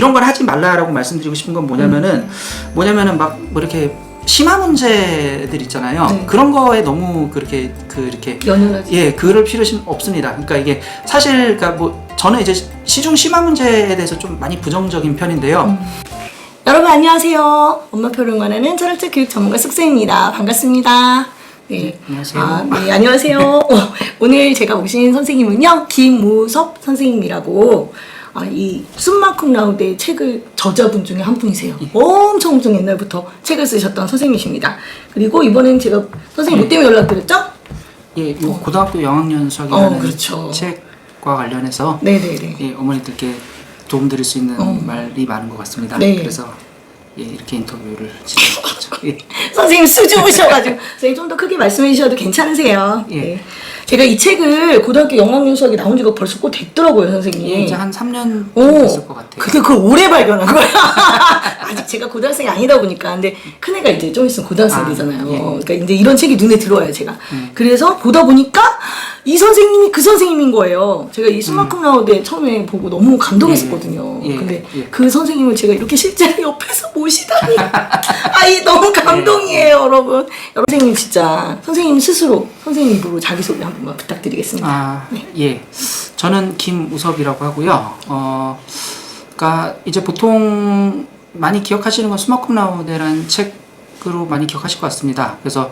이런 걸 하지 말라라고 말씀드리고 싶은 건 뭐냐면은 뭐냐면은 막 뭐 이렇게 심화 문제들 있잖아요. 네. 그런 거에 너무 그렇게 그 이렇게 연연하지. 예, 그럴 필요는 없습니다. 그러니까 이게 사실 그러니까 뭐 저는 이제 시중 심화 문제에 대해서 좀 많이 부정적인 편인데요. 여러분 안녕하세요. 엄마 평론가는 철학적 교육 전문가 숙세입니다. 반갑습니다. 네. 안녕하세요. 아, 네, 안녕하세요. 어, 오늘 제가 모신 선생님은요, 김무섭 선생님이라고, 아, 이 숨만큼 라우드의 책을 저자분 중에 한 분이세요. 예. 엄청 엄청 옛날부터 책을 쓰셨던 선생님이십니다. 그리고 이번엔 제가 선생님 뭐 때문에 연락드렸죠? 예, 요 고등학교 영학년 수학이라는 어, 그렇죠. 책과 관련해서 네네네. 예, 어머니들께 도움 드릴 수 있는 어. 말이 많은 것 같습니다. 네. 그래서 예, 이렇게 인터뷰를 진행했죠. 예. 선생님 수줍으셔가지고 선생님 좀 더 크게 말씀해 주셔도 괜찮으세요. 예. 네. 제가 이 책을 고등학교 영학년 수학이 나온 지가 벌써 꽤 됐더라고요, 선생님. 예, 이제 한 3년 오, 됐을 것 같아요. 그게 그걸 올해 발견한 거야. 아직 제가 고등학생이 아니다 보니까. 근데 큰애가 이제 좀 있으면 고등학생 아. 예. 그러니까 이제 이런 책이 눈에 들어와요, 제가. 음. 그래서 보다 보니까 이 선생님이 그 선생님인 거예요. 제가 이 수만큼 라우드에 처음에 보고 너무 감동했었거든요. 예, 예, 근데 예. 그 선생님을 제가 이렇게 실제로 옆에서 모시다니. 아이, 너무 감동이에요, 여러분. 여러분, 선생님 진짜, 선생님 스스로, 선생님 입으로 자기소개 한번 만 부탁드리겠습니다. 아, 네. 예. 저는 김우섭이라고 하고요. 어, 그러니까 이제 보통 많이 기억하시는 건 스마컴 라우드라는 책으로 많이 기억하실 것 같습니다. 그래서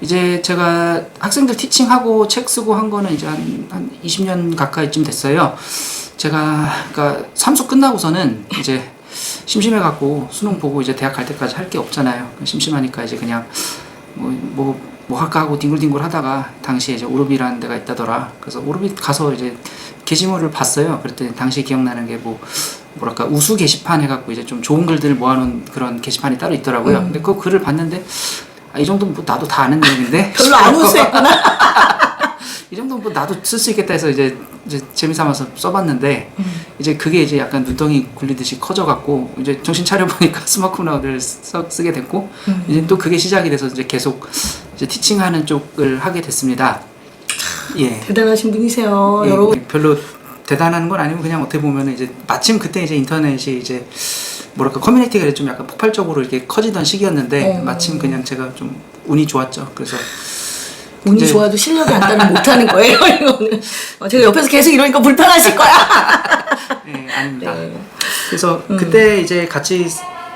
이제 제가 학생들 티칭하고 책 쓰고 한 거는 이제 한, 한 20년 가까이쯤 됐어요. 제가 그러니까 삼수 끝나고서는 이제 심심해갖고 수능 보고 이제 대학 갈 때까지 할 게 없잖아요. 심심하니까 이제 그냥 뭐, 뭐, 뭐 할까 하고 뒹굴뒹굴 하다가 당시에 이제 오르비라는 데가 있다더라. 그래서 오르비 가서 이제 게시물을 봤어요. 그랬더니 당시 기억나는 게 뭐, 뭐랄까, 우수 게시판 해갖고 이제 좀 좋은 글들을 모아놓은 그런 게시판이 따로 있더라고요. 음. 근데 그 글을 봤는데, 아, 이 정도면 뭐 나도 다 아는 내용인데? 별로 안 우수했구나. 이 정도면 뭐 나도 쓸 수 있겠다 해서 이제, 이제 재미삼아서 써봤는데, 이제 그게 이제 약간 눈덩이 굴리듯이 커져갖고, 이제 정신 차려 보니까 스마트폰을 쓰게 됐고, 음. 이제 또 그게 시작이 돼서 이제 계속 이제 티칭하는 쪽을 하게 됐습니다. 예. 대단하신 분이세요, 예, 여러분. 별로 대단한 건 아니고 그냥 어떻게 보면 이제 마침 그때 이제 인터넷이 이제 뭐랄까 커뮤니티가 좀 약간 폭발적으로 이렇게 커지던 시기였는데 어. 마침 그냥 제가 좀 운이 좋았죠. 그래서 운이 이제- 좋아도 실력이 안 따르면 못하는 거예요, 이거는. 어, 제가 옆에서 계속 이러니까 불편하실 거야. 예, 아닙니다. 네. 그래서 음. 그때 이제 같이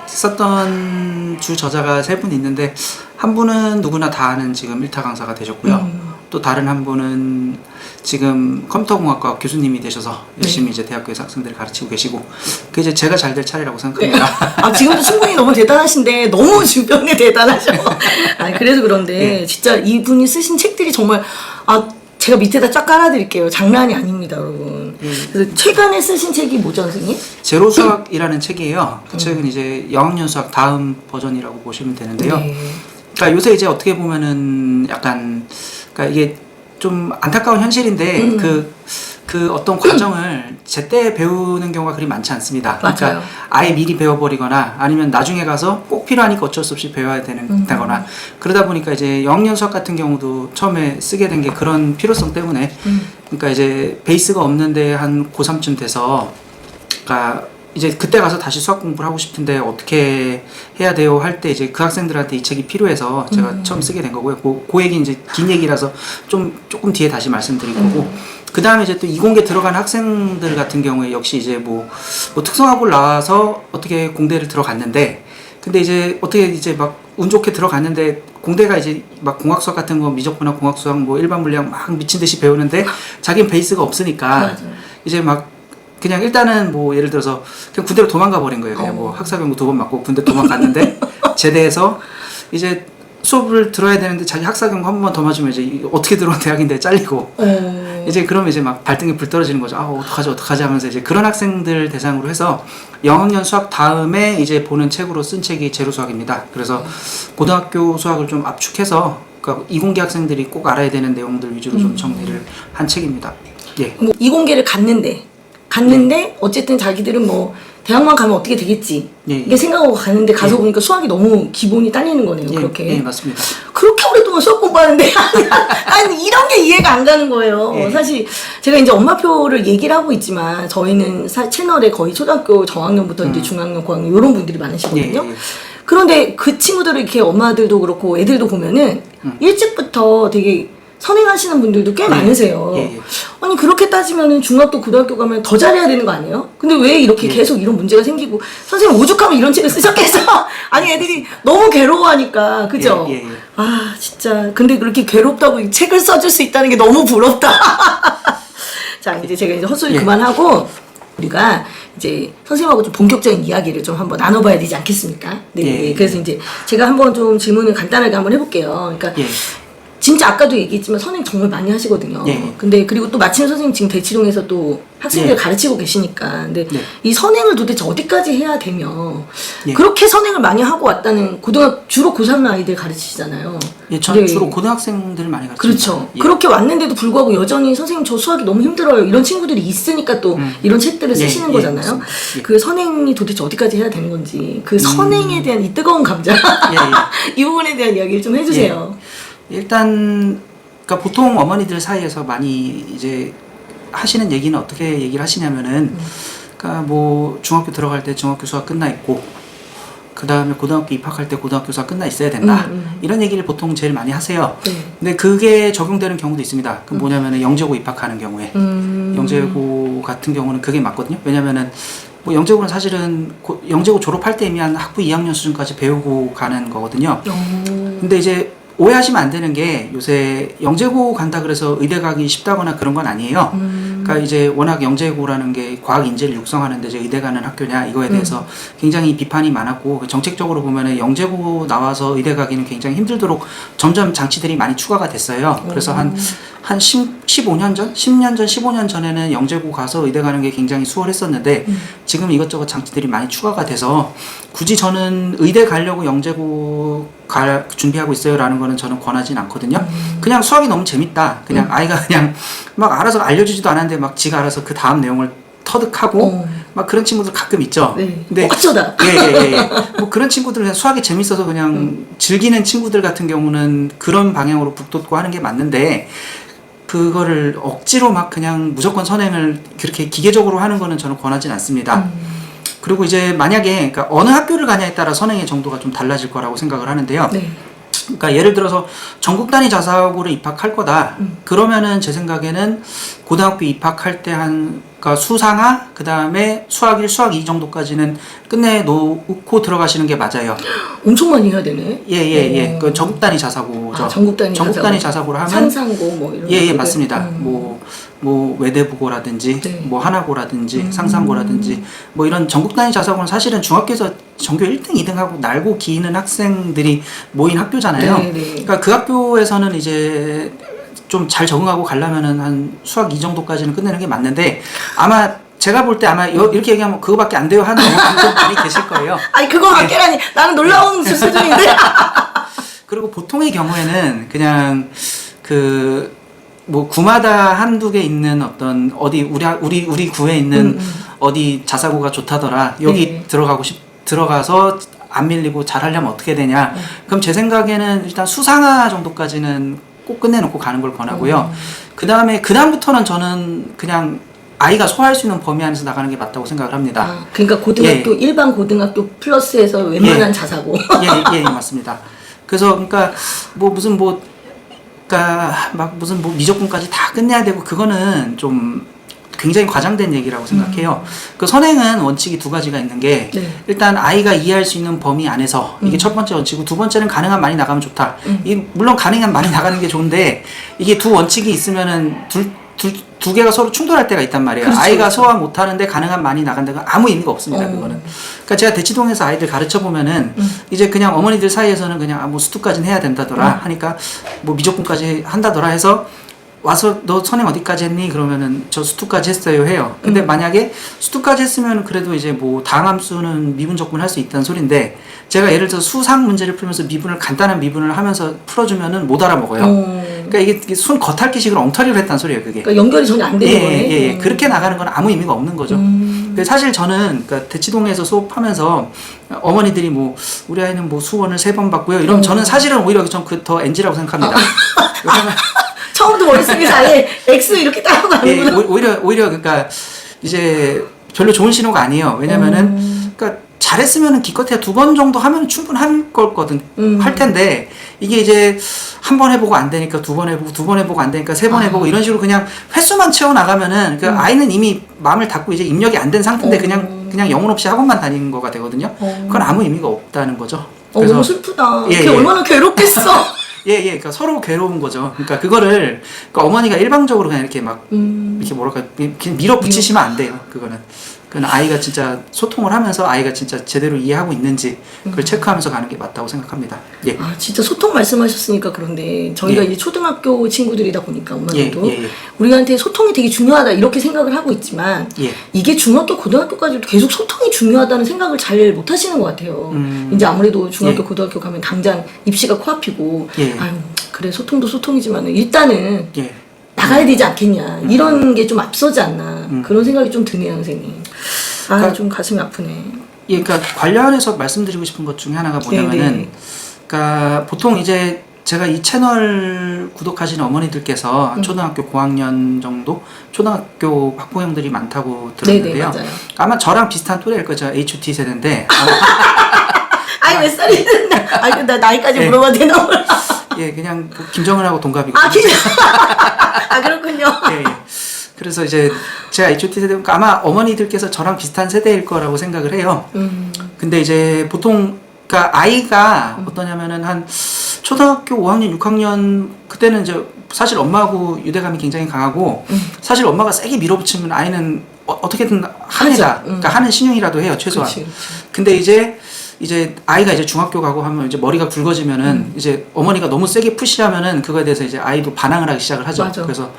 썼던 주 저자가 세 분 있는데 한 분은 누구나 다 아는 지금 일타 강사가 되셨고요. 음. 또 다른 한 분은 지금 컴퓨터공학과 교수님이 되셔서 열심히 이제 대학교에서 학생들을 가르치고 계시고 그게 이제 제가 잘 될 차례라고 생각합니다. 아, 지금도 충분히 너무 대단하신데, 너무 주변에 대단하셔. 아니, 그래서 그런데, 예. 진짜 이분이 쓰신 책들이 정말, 아, 제가 밑에다 쫙 깔아드릴게요. 장난이 아닙니다, 여러분. 예. 그래서 최근에 쓰신 책이 뭐죠, 선생님? 제로 수학이라는 책이에요. 음. 그 책은 이제 영학년 수학 다음 버전이라고 보시면 되는데요. 네. 그러니까 요새 이제 어떻게 보면은 약간 그러니까 이게 좀 안타까운 현실인데 음. 그, 그 어떤 과정을 제때 배우는 경우가 그리 많지 않습니다. 맞아요. 그러니까 아예 미리 배워버리거나 아니면 나중에 가서 꼭 필요하니까 어쩔 수 없이 배워야 되는 음. 다거나 그러다 보니까 이제 영학년 수학 같은 경우도 처음에 쓰게 된 게 그런 필요성 때문에 음. 그러니까 이제 베이스가 없는데 한 고3쯤 돼서 그러니까 이제 그때 가서 다시 수학 공부를 하고 싶은데 어떻게 해야 돼요 할 때 이제 그 학생들한테 이 책이 필요해서 제가 음. 처음 쓰게 된 거고요. 그, 그 얘기 이제 긴 얘기라서 좀 조금 뒤에 다시 말씀드릴 거고 그 다음에 이제 또 이공계 들어간 학생들 같은 경우에 역시 이제 뭐, 뭐 특성화고를 나와서 어떻게 공대를 들어갔는데 근데 이제 어떻게 이제 막 운 좋게 들어갔는데 공대가 이제 막 공학 수학 같은 거 미적분학 공학 수학 뭐 일반 물리학 막 미친 듯이 배우는데 자기는 베이스가 없으니까 맞아요. 이제 막 그냥 일단은 뭐 예를 들어서 그냥 군대로 도망가 버린 거예요. 그냥 어. 뭐 학사병도 두번 맞고 군대 도망갔는데 제대해서 이제 수업을 들어야 되는데 자기 학사병 한번더 맞으면 이제 이- 어떻게 들어온 대학인데 잘리고 어. 이제 그러면 이제 막 발등에 불 떨어지는 거죠. 아 어떡하지 어떡하지 하면서 이제 그런 학생들 대상으로 해서 영학년 수학 다음에 이제 보는 책으로 쓴 책이 제로 수학입니다. 그래서 고등학교 수학을 좀 압축해서 그러니까 이공계 학생들이 꼭 알아야 되는 내용들 위주로 좀 정리를 한 책입니다. 예. 뭐 이공계를 갔는데 갔는데 어쨌든 자기들은 뭐 대학만 가면 어떻게 되겠지 예, 예. 이게 생각하고 가는데 가서 예. 보니까 수학이 너무 기본이 딸리는 거네요 예, 그렇게 예, 맞습니다. 그렇게 오랫동안 수학 공부하는데 아니 이런 게 이해가 안 가는 거예요. 예. 사실 제가 이제 엄마표를 얘기를 하고 있지만 저희는 사- 채널에 거의 초등학교 저학년부터 이제 중학년, 고학년 이런 분들이 많으시거든요. 음. 예, 예. 그런데 그 친구들을 이렇게 엄마들도 그렇고 애들도 보면은 음. 일찍부터 되게 선행하시는 분들도 꽤 많으세요. 예, 예. 아니 그렇게 따지면은 중학교, 고등학교 가면 더 잘해야 되는 거 아니에요? 근데 왜 이렇게 예. 계속 이런 문제가 생기고 선생님 오죽하면 이런 책을 쓰셨겠어? 아니 애들이 너무 괴로워하니까 그죠? 예, 예, 예. 아 진짜 근데 그렇게 괴롭다고 이 책을 써줄 수 있다는 게 너무 부럽다. 자 이제 제가 이제 헛소리 예. 그만하고 우리가 이제 선생님하고 좀 본격적인 이야기를 좀 한번 나눠봐야 되지 않겠습니까? 네. 예. 그래서 이제 제가 한번 좀 질문을 간단하게 한번 해볼게요. 그러니까 예. 진짜 아까도 얘기했지만 선생님 정말 많이 하시거든요. 예. 근데 그리고 또 마침 선생님 지금 대치동에서 또 학생들 예. 가르치고 계시니까. 근데 네. 이 선행을 도대체 어디까지 해야 되며 예. 그렇게 선행을 많이 하고 왔다는 고등학교 주로 고3 아이들 가르치시잖아요. 예, 저는 네. 주로 고등학생들을 많이 가르칩니다. 그렇죠. 예. 그렇게 왔는데도 불구하고 여전히 선생님 저 수학이 너무 힘들어요. 이런 친구들이 있으니까 또 이런 책들을 예, 쓰시는 예, 거잖아요. 예. 그 선행이 도대체 어디까지 해야 되는 건지 그 선행에 대한 이 뜨거운 감자 예, 예. 이 부분에 대한 이야기를 좀 해주세요. 일단 그러니까 보통 어머니들 사이에서 많이 이제 하시는 얘기는 어떻게 얘기를 하시냐면은 그러니까 뭐 중학교 들어갈 때 중학교 수학 끝나 있고 그 다음에 고등학교 입학할 때 고등학교 수학 끝나 있어야 된다 음, 음. 이런 얘기를 보통 제일 많이 하세요. 네. 근데 그게 적용되는 경우도 있습니다. 그 뭐냐면은 영재고 입학하는 경우에 음. 영재고 같은 경우는 그게 맞거든요. 왜냐면은 뭐 영재고는 사실은 고- 영재고 졸업할 때 이미 한 학부 2학년 수준까지 배우고 가는 거거든요. 어. 근데 이제 오해하시면 안 되는 게 요새 영재고 간다 그래서 의대 가기 쉽다거나 그런 건 아니에요. 음. 그러니까 이제 워낙 영재고라는 게 과학 인재를 육성하는데 이제 의대 가는 학교냐 이거에 대해서 굉장히 비판이 많았고 그 정책적으로 보면은 영재고 나와서 의대 가기는 굉장히 힘들도록 점점 장치들이 많이 추가가 됐어요. 그래서 한한 15년 전, 10년 전, 15년 전에는 영재고 가서 의대 가는 게 굉장히 수월했었는데 지금 이것저것 장치들이 많이 추가가 돼서 굳이 저는 의대 가려고 영재고 갈 준비하고 있어요라는 거는 저는 권하진 않거든요. 그냥 수학이 너무 재밌다. 그냥 아이가 그냥 막 알아서 알려주지도 않았는데 막 지가 알아서 그 다음 내용을 터득하고 어. 막 그런 친구들 가끔 있죠. 네. 근데 어쩌다. 예예예. 예, 뭐 그런 친구들 그냥 수학이 재밌어서 그냥 즐기는 친구들 같은 경우는 그런 방향으로 북돋고 하는 게 맞는데 그거를 억지로 막 그냥 무조건 선행을 그렇게 기계적으로 하는 거는 저는 권하진 않습니다. 그리고 이제 만약에 그러니까 어느 학교를 가냐에 따라 선행의 정도가 좀 달라질 거라고 생각을 하는데요. 네. 그러니까 예를 들어서 전국 단위 자사고를 입학할 거다. 음. 그러면은 제 생각에는 고등학교 입학할 때 한 그러니까 수상화 그다음에 수학 1, 수학 2 정도까지는 끝내 놓고 들어가시는 게 맞아요. 엄청 많이 해야 되네. 예, 예, 예. 어. 그 전국 단위 자사고죠. 아, 전국 단위 전국 자사고. 자사고를 하면 산상고 뭐 이런 예, 예. 맞습니다. 음. 뭐, 뭐, 외대부고라든지, 네. 뭐, 하나고라든지, 음. 상상고라든지, 뭐, 이런 전국 단위 자사고는 사실은 중학교에서 전교 1등, 2등 하고 날고 기는 학생들이 모인 학교잖아요. 네, 네. 그러니까 그 학교에서는 이제 좀 잘 적응하고 가려면은 한 수학 2 정도까지는 끝내는 게 맞는데, 아마 제가 볼 때 아마 여- 이렇게 얘기하면 그거밖에 안 돼요 하는 분들 많이 계실 거예요. 아니 그거 예. 밖에라니 나는 놀라운 수준인데. 그리고 보통의 경우에는 그냥 그 뭐 구마다 한두 개 있는 어떤 어디 우리 하- 우리 우리 구에 있는 음, 음. 어디 자사고가 좋다더라 여기 네. 들어가고 싶 들어가서 안 밀리고 잘하려면 어떻게 되냐 네. 그럼 제 생각에는 일단 수상화 정도까지는 꼭 끝내놓고 가는 걸 권하고요 음. 그 다음에 그 다음부터는 저는 그냥 아이가 소화할 수 있는 범위 안에서 나가는 게 맞다고 생각을 합니다. 아, 그러니까 고등학교 일반 고등학교 플러스에서 웬만한 예. 자사고. 예, 예, 맞습니다. 그래서 그러니까 뭐 무슨 뭐 그러니까 막 무슨 뭐 미적분까지 다 끝내야 되고 그거는 좀 굉장히 과장된 얘기라고 생각해요. 그 선행은 원칙이 두 가지가 있는 게 네. 일단 아이가 이해할 수 있는 범위 안에서 이게 첫 번째 원칙이고 두 번째는 가능한 많이 나가면 좋다. 음. 이 물론 가능한 많이 나가는 게 좋은데 이게 두 원칙이 있으면은 둘 둘, 두 개가 서로 충돌할 때가 있단 말이에요. 그렇죠, 아이가 그렇죠. 소화 못 하는데 가능한 많이 나간다가 아무 의미가 없습니다. 어. 그거는. 그러니까 제가 대치동에서 아이들 가르쳐 보면은 음. 이제 그냥 어머니들 사이에서는 그냥 아, 뭐 수투까지는 해야 된다더라 하니까 뭐 미적분까지 한다더라 해서 와서 너 선행 어디까지 했니? 그러면은 저 수투까지 했어요 해요. 근데 만약에 수투까지 했으면 그래도 이제 뭐 다항함수는 미분 적분 할 수 있다는 소린데 제가 예를 들어 수상 문제를 풀면서 미분을 간단한 미분을 하면서 풀어주면은 못 알아먹어요. 어. 그러니까 이게, 순 겉핥기식으로 엉터리로 했다는 소리예요 그게. 그러니까 연결이 전혀 안 되는 예, 거네. 예, 예. 음. 그렇게 나가는 건 아무 의미가 없는 거죠. 음. 근데 사실 저는 그러니까 대치동에서 수업하면서 어머니들이 뭐 우리 아이는 뭐 수원을 세 번 받고요. 이러면 저는 사실은 오히려 전그더 NG라고 생각합니다. 왜냐면 처음부터 머릿속에서 아예 X 이렇게 예, 따라가는구나. 오- 오히려 오히려 그러니까 이제 별로 좋은 신호가 아니에요. 왜냐면은 음. 그러니까 잘했으면은 기껏해야 두 번 정도 하면 충분할 거거든 음. 할 텐데 이게 이제 한 번 해보고 안 되니까 두 번 해보고 두 번 해보고 안 되니까 세번 아. 해보고 이런 식으로 그냥 횟수만 채워 나가면은 그 아이는 이미 마음을 닫고 이제 입력이 안 된 상태인데 음. 어. 그냥 그냥 영혼 없이 학원만 다니는 거가 되거든요. 어. 그건 아무 의미가 없다는 거죠. 어, 너무 슬프다. 예, 걔 예. 얼마나 괴롭겠어. 예, 예, 그러니까 서로 괴로운 거죠. 그러니까 그거를 그러니까 어머니가 일방적으로 그냥 이렇게 막 음. 이렇게 뭐랄까 그냥 밀어붙이시면 안 돼요. 그거는 그건 아이가 진짜 소통을 하면서 아이가 진짜 제대로 이해하고 있는지 그걸 체크하면서 가는 게 맞다고 생각합니다. 예, 아 진짜 소통 말씀하셨으니까 그런데 저희가 예. 이제 초등학교 친구들이다 보니까 엄마들도 예, 예, 예. 우리한테 소통이 되게 중요하다 이렇게 생각을 하고 있지만 예, 이게 중학교 고등학교까지도 계속 소통이 중요하다는 생각을 잘 못하시는 것 같아요. 음. 이제 아무래도 중학교 예. 고등학교 가면 당장 입시가 코앞이고 예. 아유 그래 소통도 소통이지만 일단은 예. 나가야 되지 않겠냐 이런 게 좀 앞서지 않나 음. 그런 생각이 좀 드네요 선생님. 아 그러니까- 좀 가슴이 아프네. 예, 그러니까 관련해서 말씀드리고 싶은 것 중에 하나가 뭐냐면은, 네네. 그러니까 보통 이제 제가 이 채널 구독하시는 어머니들께서 음. 초등학교 고학년 정도 초등학교 학부형들이 많다고 네네 들었는데요. 맞아요. 아마 저랑 비슷한 또래일 거죠. HOT 세대인데. 아니 몇 살이든 아니 나 나이까지 예. 물어봐도 되나 몰라. 예, 그냥 김정은하고 동갑이고. 아 진짜 아 그렇군요. 그래서 이제 제가 HOT 세대, 그러니까 아마 어머니들께서 저랑 비슷한 세대일 거라고 생각을 해요. 음. 근데 이제 보통 그러니까 아이가 어떠냐면은 한 초등학교 5학년, 6학년 그때는 이제 사실 엄마하고 유대감이 굉장히 강하고 음. 사실 엄마가 세게 밀어붙이면 아이는 어, 떻게든 합니다. 하죠. 음. 그러니까 하는 신용이라도 해요 최소한. 그렇지, 그렇지. 근데 이제 이제 아이가 이제 중학교 가고 하면 이제 머리가 굵어지면은 음. 이제 어머니가 너무 세게 푸시하면은 그거에 대해서 이제 아이도 반항을 하기 시작을 하죠. 맞아. 그래서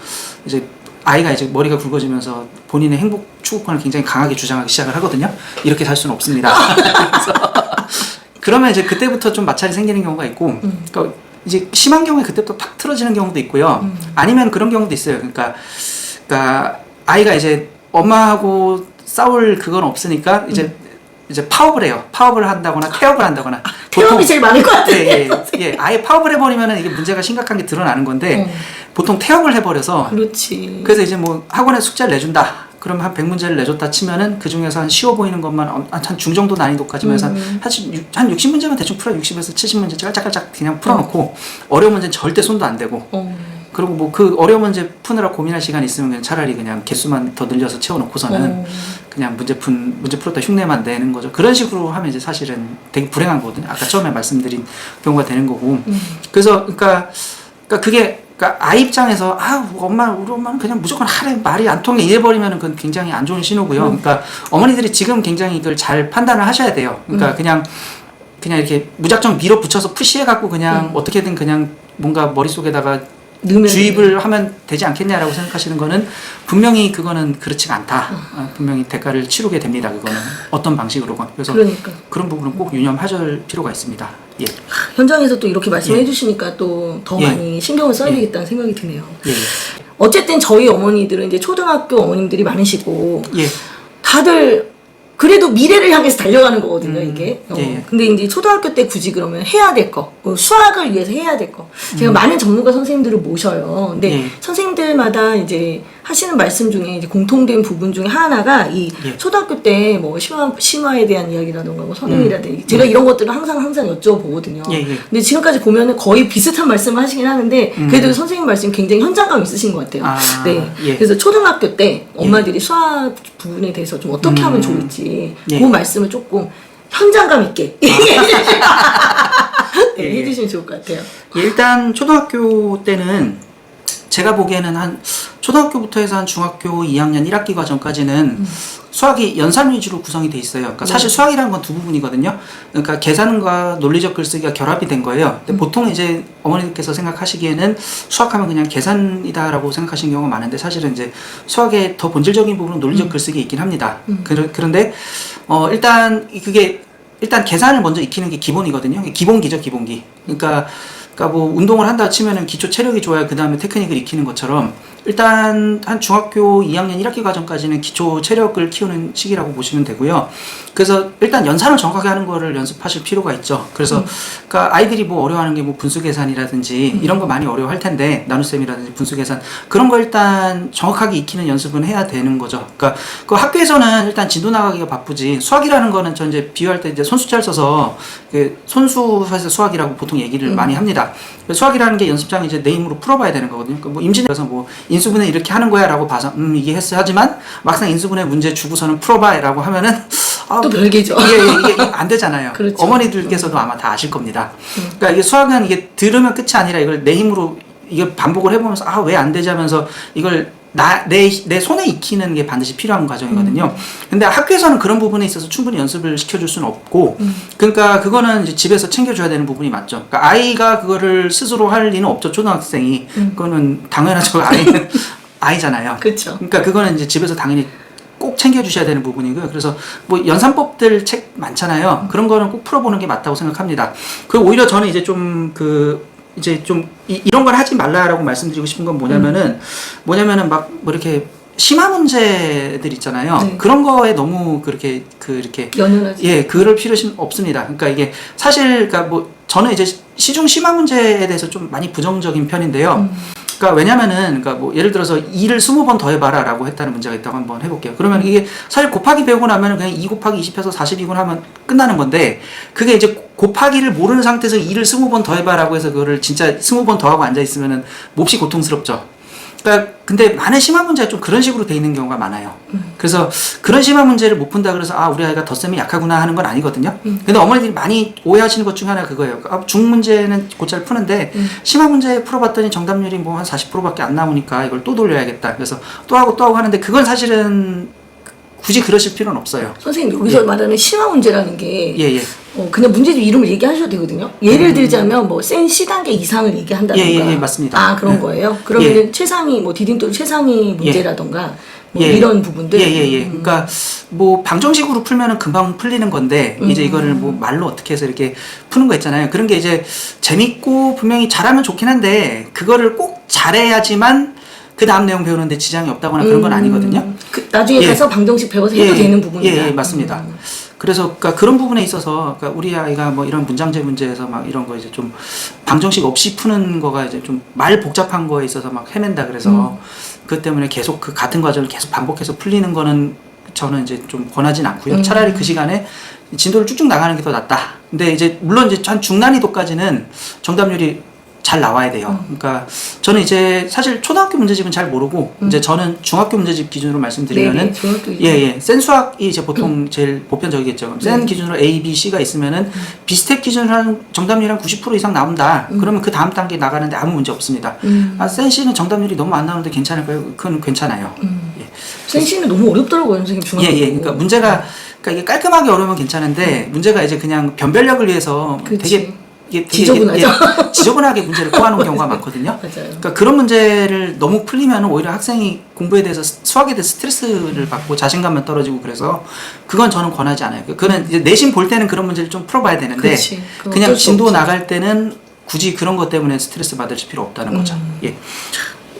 이제 아이가 이제 머리가 굵어지면서 본인의 행복 추구권을 굉장히 강하게 주장하기 시작을 하거든요. 이렇게 살 수는 없습니다. 그러면 이제 그때부터 좀 마찰이 생기는 경우가 있고, 음. 그러니까 이제 심한 경우에 그때부터 탁 틀어지는 경우도 있고요. 음. 아니면 그런 경우도 있어요. 그러니까, 그러니까 아이가 이제 엄마하고 싸울 그건 없으니까 이제 음. 이제 파업을 해요. 파업을 한다거나 태업을 한다거나. 태업이 보통- 제일 많을 것 같아요. 예, 예, 예. 아예 파업을 해버리면은 이게 문제가 심각한 게 드러나는 건데 어. 보통 태업을 해버려서 그렇지. 그래서 이제 뭐 학원에 숙제를 내준다. 그럼 한 100문제를 내줬다 치면은 그 중에서 한 쉬워 보이는 것만 엄- 한 중정도 난이도까지만 해서 음. 한, 육- 한 60문제만 대충 풀어 60에서 70문제 깔짝깔짝 그냥 풀어놓고 어려운 문제는 절대 손도 안 대고 어. 그리고 뭐 그 어려운 문제 푸느라 고민할 시간 있으면 그냥 차라리 그냥 개수만 더 늘려서 채워놓고서는 어. 그냥 문제 푼 문제 풀었다 흉내만 내는 거죠. 그런 식으로 하면 이제 사실은 되게 불행한 거거든요. 아까 처음에 말씀드린 경우가 되는 거고. 음. 그래서 그러니까 그러니까 그게 그러니까 아이 입장에서 아 엄마 우리 엄마는 그냥 무조건 하래 말이 안 통해 이래버리면은 그건 굉장히 안 좋은 신호고요. 음. 그러니까 어머니들이 지금 굉장히 이걸 잘 판단을 하셔야 돼요. 그러니까 음. 그냥 그냥 이렇게 무작정 밀어붙여서 푸시해 갖고 그냥 음. 어떻게든 그냥 뭔가 머릿속에다가 넣으면 주입을 하면 되지 않겠냐라고 생각하시는 거는 분명히 그거는 그렇지가 않다. 어, 분명히 대가를 치르게 됩니다. 그거는 어떤 방식으로건. 그래서 그러니까 그런 부분은 꼭 유념하실 필요가 있습니다. 예. 현장에서 또 이렇게 말씀해 예. 주시니까 또 더 예. 많이 신경을 써야 예. 되겠다는 생각이 드네요. 예. 어쨌든 저희 어머니들은 이제 초등학교 어머님들이 많으시고 예. 다들 그래도 미래를 향해서 달려가는 거거든요, 음, 이게. 어. 예, 예. 근데 이제 초등학교 때 굳이 그러면 해야 될 거, 어, 수학을 위해서 해야 될 거. 제가 많은 전문가 선생님들을 모셔요. 근데 음. 예. 선생님들마다 이제 하시는 말씀 중에 이제 공통된 부분 중에 하나가 이 예. 초등학교 때 뭐 심화, 심화에 대한 이야기라던가 뭐 선행이라든지 음. 제가 이런 것들을 항상 항상 여쭤보거든요. 예, 예. 근데 지금까지 보면은 거의 비슷한 말씀을 하시긴 하는데 그래도 선생님 말씀 굉장히 현장감 있으신 것 같아요. 음. 아, 네. 예. 그래서 초등학교 때 엄마들이 수학 부분에 대해서 좀 어떻게 하면 음. 좋을지 예. 그 말씀을 조금 현장감 있게 네, 예, 예. 해주시면 좋을 것 같아요. 일단 초등학교 때는 제가 보기에는 한 초등학교부터 해서 한 중학교 2학년 1학기 과정까지는 수학이 연산 위주로 구성이 돼 있어요. 그러니까 사실 네. 수학이라는 건 두 부분이거든요. 그러니까 계산과 논리적 글쓰기가 결합이 된 거예요. 근데 보통 이제 어머니께서 생각하시기에는 수학하면 그냥 계산이다라고 생각하시는 경우가 많은데 사실은 이제 수학의 더 본질적인 부분은 논리적 글쓰기에 있긴 합니다. 그러, 그런데 어 일단 이- 그게 일단 계산을 먼저 익히는 게 기본이거든요. 기본기죠, 기본기. 그러니까 그러니까 뭐 운동을 한다 치면은 기초 체력이 좋아야 그 다음에 테크닉을 익히는 것처럼 일단 한 중학교 2학년 1학기 과정까지는 기초 체력을 키우는 시기라고 보시면 되고요. 그래서 일단 연산을 정확하게 하는 거를 연습하실 필요가 있죠. 그래서 그러니까 아이들이 뭐 어려워하는 게 뭐 분수 계산이라든지 이런 거 많이 어려워할 텐데 나눗셈이라든지 분수 계산 그런 거 일단 정확하게 익히는 연습은 해야 되는 거죠. 그러니까 그 학교에서는 일단 진도 나가기가 바쁘지 수학이라는 거는 저 이제 비유할 때 이제 손수자를 써서 그 손수에서 수학이라고 보통 얘기를 많이 합니다. 수학이라는 게 연습장 이제 내 힘으로 풀어봐야 되는 거거든요. 그뭐 임진왜서 뭐 인수분해 이렇게 하는 거야라고 봐서 음 이게 했어 하지만 막상 인수분해 문제 주고서는 풀어봐라고 하면은 아, 또 별개죠. 이게, 이게, 이게 안 되잖아요. 그렇죠. 어머니들께서도 아마 다 아실 겁니다. 그러니까 이게 수학은 이게 들으면 끝이 아니라 이걸 내 힘으로 이걸 반복을 해보면서 아 왜 안 되지 하면서 이걸 나, 내, 내 손에 익히는 게 반드시 필요한 과정이거든요. 근데 학교에서는 그런 부분에 있어서 충분히 연습을 시켜줄 수는 없고, 그러니까 그거는 이제 집에서 챙겨줘야 되는 부분이 맞죠. 그러니까 아이가 그거를 스스로 할 리는 없죠. 초등학생이. 그거는 당연하죠. 아이는 아이잖아요. 그렇죠. 그러니까 그거는 이제 집에서 당연히 꼭 챙겨주셔야 되는 부분이고요. 그래서 뭐 연산법들 책 많잖아요. 그런 거는 꼭 풀어보는 게 맞다고 생각합니다. 그 오히려 저는 이제 좀 그 이제 좀 이, 이런 걸 하지 말라라고 말씀드리고 싶은 건 뭐냐면은 뭐냐면은 막 뭐 이렇게 심화 문제들 있잖아요. 네. 그런 거에 너무 그렇게 그 이렇게 연연하지. 예, 그럴 필요는 없습니다. 그러니까 이게 사실 그러니까 뭐 저는 이제 시중 심화 문제에 대해서 좀 많이 부정적인 편인데요. 그러니까 왜냐면은 그러니까 뭐 예를 들어서 2를 20번 더해봐라라고 했다는 문제가 있다고 한번 해볼게요. 그러면 이게 사실 곱하기 배우고 나면은 그냥 2 곱하기 20해서 40이군 하면 끝나는 건데 그게 이제 곱하기를 모르는 상태에서 2를 20번 더해봐라고 해서 그거를 진짜 20번 더하고 앉아 있으면은 몹시 고통스럽죠. 그러니까 근데 많은 심화 문제가 좀 그런 식으로 돼 있는 경우가 많아요. 그래서 그런 심화 문제를 못 푼다 그래서 아 우리 아이가 덧셈이 약하구나 하는 건 아니거든요. 근데 어머니들이 많이 오해하시는 것 중에 하나가 그거예요. 아, 중 문제는 곧잘 푸는데 심화 문제 풀어봤더니 정답률이 뭐 한 40%밖에 안 나오니까 이걸 또 돌려야겠다. 그래서 또 하고 또 하고 하는데 그건 사실은 굳이 그러실 필요는 없어요. 선생님 여기서 말하는 심화 문제라는 게 예 예. 어, 그냥 문제집 이름을 얘기하셔도 되거든요. 예를 들자면 뭐센 C단계 이상을 얘기한다던가. 예, 예, 예, 맞습니다. 아 그런 예. 거예요. 그러면 최상위 뭐 디딤돌 최상위 문제라던가 뭐 예. 이런 부분들. 예, 예, 예. 음. 그러니까 뭐 방정식으로 풀면은 금방 풀리는 건데 이제 음. 이거를 뭐 말로 어떻게 해서 이렇게 푸는 거 있잖아요. 그런 게 이제 재밌고 분명히 잘하면 좋긴 한데 그거를 꼭 잘해야지만 그 다음 내용 배우는데 지장이 없다거나 그런 건 아니거든요. 음, 그, 나중에 예. 가서 방정식 배워서 해도 되는 부분이다. 예, 예, 맞습니다. 음. 그래서 그러니까 그런 부분에 있어서 그러니까 우리 아이가 뭐 이런 문장제 문제에서 막 이런 거 이제 좀 방정식 없이 푸는 거가 이제 좀 말 복잡한 거에 있어서 막 헤맨다 그래서 음. 그 때문에 계속 그 같은 과정을 계속 반복해서 풀리는 거는 저는 이제 좀 권하진 않고요. 음. 차라리 그 시간에 진도를 쭉쭉 나가는 게 더 낫다. 근데 이제 물론 이제 한 중난이도까지는 정답률이 잘 나와야 돼요. 음. 그러니까 저는 이제 사실 초등학교 문제집은 잘 모르고 이제 저는 중학교 문제집 기준으로 말씀드리면은 음. 네네, 중학교 예, 예. 센 수학이 이제 보통 제일 보편적이겠죠. 센 네. 기준으로 A, B, C가 있으면은 비스텝 기준으로 한 정답률이 한 90% 이상 나온다. 그러면 그 다음 단계 나가는데 아무 문제 없습니다. 음. 아, 센 C는 정답률이 너무 안 나오는데 괜찮을까요? 그건 괜찮아요. 예. 센시는 너무 어렵더라고요, 선생님 예, 중학교. 예. 그러니까 문제가 그러니까 이게 깔끔하게 어려우면 괜찮은데 문제가 이제 그냥 변별력을 위해서 그치. 되게 이게 되게 지저분하죠. 예, 지저분하게 문제를 꼬아놓은 경우가 많거든요. 맞아요. 그러니까 그런 문제를 너무 풀리면 오히려 학생이 공부에 대해서 스- 수학에 대해서 스트레스를 받고 자신감만 떨어지고 그래서 그건 저는 권하지 않아요. 그거는 이제 내신 볼 때는 그런 문제를 좀 풀어봐야 되는데 그치. 그냥 진도. 나갈 때는 굳이 그런 것 때문에 스트레스 받을 필요 없다는 거죠. 예.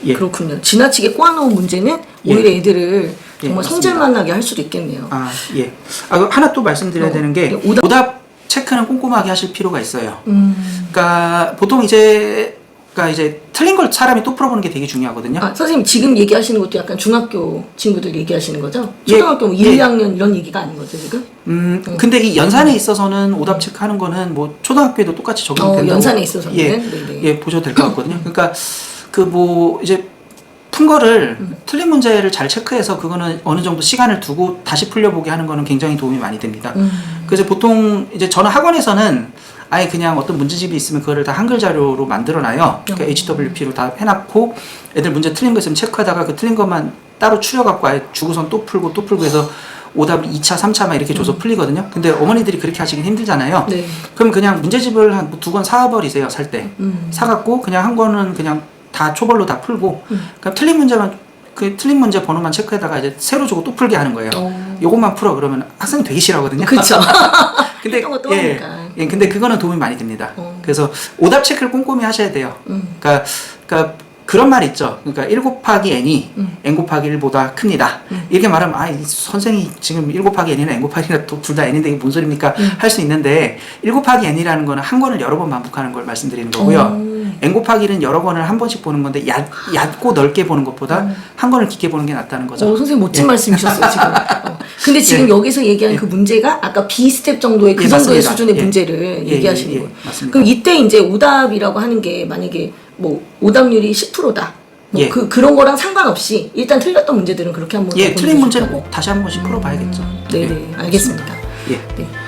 예. 그렇군요. 지나치게 꼬아놓은 문제는 예. 오히려 애들을 예, 정말 맞습니다. 성질 만 나게 할 수도 있겠네요. 아, 예. 아, 그 하나 또 말씀드려야 어, 되는 게 예, 오답- 오답 체크는 꼼꼼하게 하실 필요가 있어요. 음. 그러니까 보통 이제 그러니까 이제 틀린 걸 사람이 또 풀어보는 게 되게 중요하거든요. 아, 선생님 지금 얘기하시는 것도 약간 중학교 친구들 얘기하시는 거죠? 예, 초등학교 뭐 1, 예. 2학년 이런 얘기가 아닌 거죠, 지금? 음, 근데 이 연산에 있어서는 오답 체크하는 거는 뭐 초등학교에도 똑같이 적용된다고 어, 연산에 있어서는? 예, 네네. 예 보셔도 될 것 같거든요. 그러니까 그 뭐 이제 푼 거를 음. 틀린 문제를 잘 체크해서 그거는 어느 정도 시간을 두고 다시 풀려보게 하는 거는 굉장히 도움이 많이 됩니다. 음. 그래서 보통 이제 저는 학원에서는 아예 그냥 어떤 문제집이 있으면 그거를 다 한글 자료로 만들어놔요. 그러니까 음. HWP로 다 해놨고 애들 문제 틀린 거 있으면 체크하다가 그 틀린 것만 따로 추려갖고 아예 주고선 또 풀고 또 풀고 해서 오답을 2차, 3차 막 이렇게 줘서 풀리거든요. 근데 어머니들이 그렇게 하시긴 힘들잖아요. 네. 그럼 그냥 문제집을 한 두 권 사버리세요, 살 때. 음. 사갖고 그냥 한 권은 그냥 다 초벌로 다 풀고 음. 그럼 틀린 문제만 그 틀린 문제 번호만 체크해다가 이제 새로 주고 또 풀게 하는 거예요. 어. 요것만 풀어 그러면 학생이 되게 싫어하거든요. 그쵸. 근데 거또 예, 하니까. 예, 근데 그거는 도움이 많이 됩니다. 어. 그래서 오답 체크를 꼼꼼히 하셔야 돼요. 음. 그러니까 그러니까 그런 말 있죠. 그러니까 1 곱하기 n이 음. n 곱하기 1보다 큽니다. 이렇게 말하면 아, 이 선생이 지금 1 곱하기 n이나 n 곱하기 1이 둘다 n인데 이게 뭔 소리입니까? 음. 할수 있는데 1 곱하기 n이라는 거는 한 권을 여러 번 반복하는 걸 말씀드리는 거고요. 오. n 곱하기 1은 여러 권을 한 번씩 보는 건데 얕, 얕고 넓게 보는 것보다 한 권을 깊게 보는 게 낫다는 거죠. 음. 어, 선생님 멋진 예. 말씀이셨어요 지금. 어. 근데 지금 여기서 얘기한 그 문제가 아까 B 스텝 정도의 그 예, 정도의 맞습니다. 수준의 예. 문제를 예, 얘기하시는 예, 예, 거예요. 맞습니다. 그럼 이때 이제 오답이라고 하는 게 만약에 뭐 오답률이 10%다. 뭐 예. 그 그런 거랑 상관없이 일단 틀렸던 문제들은 그렇게 한번 예, 더 틀린 문제는. 꼭 다시 한 번씩 풀어봐야겠죠. 네 네 알겠습니다. 예. 네.